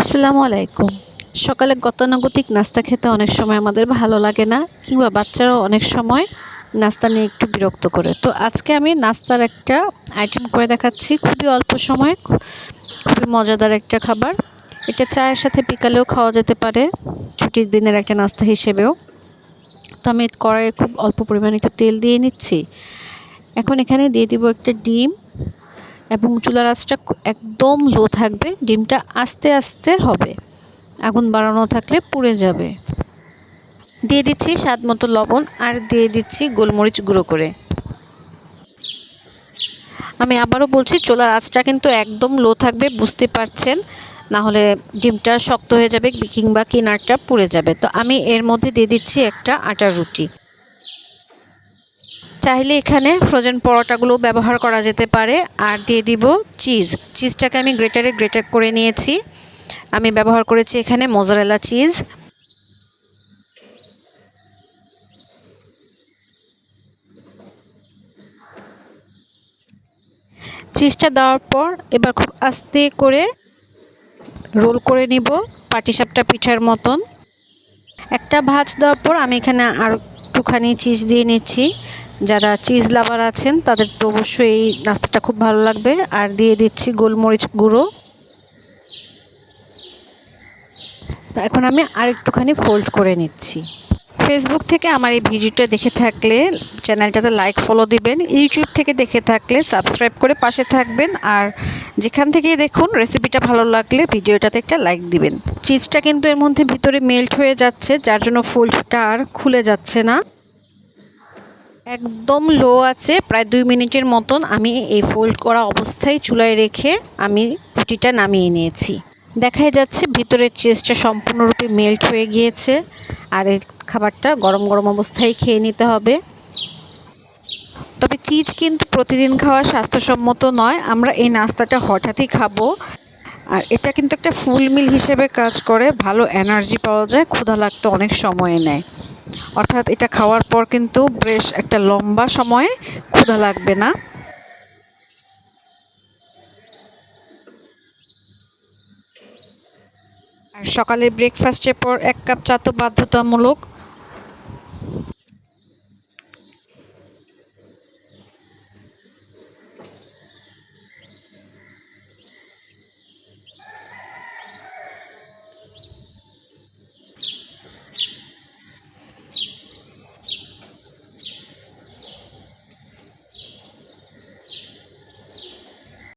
আসসালামু আলাইকুম। সকালে গতানুগতিক নাস্তা খেতে অনেক সময় আমাদের ভালো লাগে না, কিংবা বাচ্চারাও অনেক সময় নাস্তা নিয়ে একটু বিরক্ত করে। তো আজকে আমি নাস্তার একটা আইটেম করে দেখাচ্ছি। খুবই অল্প সময় খুবই মজাদার একটা খাবার। এটা চায়ের সাথে বিকালেও খাওয়া যেতে পারে, ছুটির দিনের একটা নাস্তা হিসেবেও। তো আমি কড়াইয়ে খুব অল্প পরিমাণে একটু তেল দিয়ে নিচ্ছি। এখন এখানে দিয়ে দিব একটা ডিম এবং চুলার আঁচটা একদম লো থাকবে, ডিমটা আস্তে আস্তে হবে। আগুন বাড়ানো থাকলে পুড়ে যাবে। দিয়ে দিচ্ছি স্বাদ মতো লবণ আর দিয়ে দিচ্ছি গোলমরিচ গুঁড়ো করে। আমি আবারও বলছি চুলার আঁচটা কিন্তু একদম লো থাকবে, বুঝতে পারছেন? না হলে ডিমটা শক্ত হয়ে যাবে, কিংবা কিনারটা পুড়ে যাবে। তো আমি এর মধ্যে দিয়ে দিচ্ছি একটা আটার রুটি। চাইলে এখানে ফ্রোজেন পরোটাগুলো ব্যবহার করা যেতে পারে। আর দিয়ে দিব চিজ চিজটাকে আমি গ্রেটারে গ্রেটার করে নিয়েছি। আমি ব্যবহার করেছি এখানে মোজারেলা চিজ চিজটা দেওয়ার পর এবার খুব আস্তে করে রোল করে নিব পাটিসাপটা পিঠার মতন। একটা ভাজ দেওয়ার পর আমি এখানে আর একটুখানি চিজ দিয়ে নিচ্ছি। যারা চিজ লাভার আছেন, তাদের তো অবশ্যই এই নাস্তাটা খুব ভালো লাগবে। আর দিয়ে দিচ্ছি গোলমরিচ গুঁড়ো। এখন আমি আর একটুখানি ফোল্ড করে নিচ্ছি। ফেসবুক থেকে আমার এই ভিডিওটা দেখে থাকলে, চ্যানেলটাতে লাইক ফলো দিবেন। ইউটিউব থেকে দেখে থাকলে সাবস্ক্রাইব করে পাশে থাকবেন। আর যেখান থেকেই দেখুন রেসিপিটা ভালো লাগলে ভিডিওটাতে একটা লাইক দিবেন। চিজটা কিন্তু এর মধ্যে ভিতরে মেল্ট হয়ে যাচ্ছে, যার জন্য ফোল্ডটা আর খুলে যাচ্ছে না। একদম লো আছে, প্রায় দুই মিনিটের মতন আমি এই ফোল্ড করা অবস্থায় চুলায় রেখে আমি রুটিটা নামিয়ে নিয়েছি। দেখাই যাচ্ছে ভিতরের চিজটা সম্পূর্ণরূপে মেল্ট হয়ে গিয়েছে, আর এই খাবারটা গরম গরম অবস্থায় খেয়ে নিতে হবে। তবে চিজ কিন্তু প্রতিদিন খাওয়া স্বাস্থ্যসম্মত নয়, আমরা এই নাস্তাটা হঠাৎই খাব। আর এটা কিন্তু একটা ফুল মিল হিসেবে কাজ করে, ভালো এনার্জি পাওয়া যায়, ক্ষুধা লাগতে অনেক সময় নেয়। অর্থাৎ এটা খাওয়ার পর কিন্তু বেশ একটা লম্বা সময়ে ক্ষুধা লাগবে না। আর সকালের ব্রেকফাস্টের পর এক কাপ চা তো বাধ্যতামূলক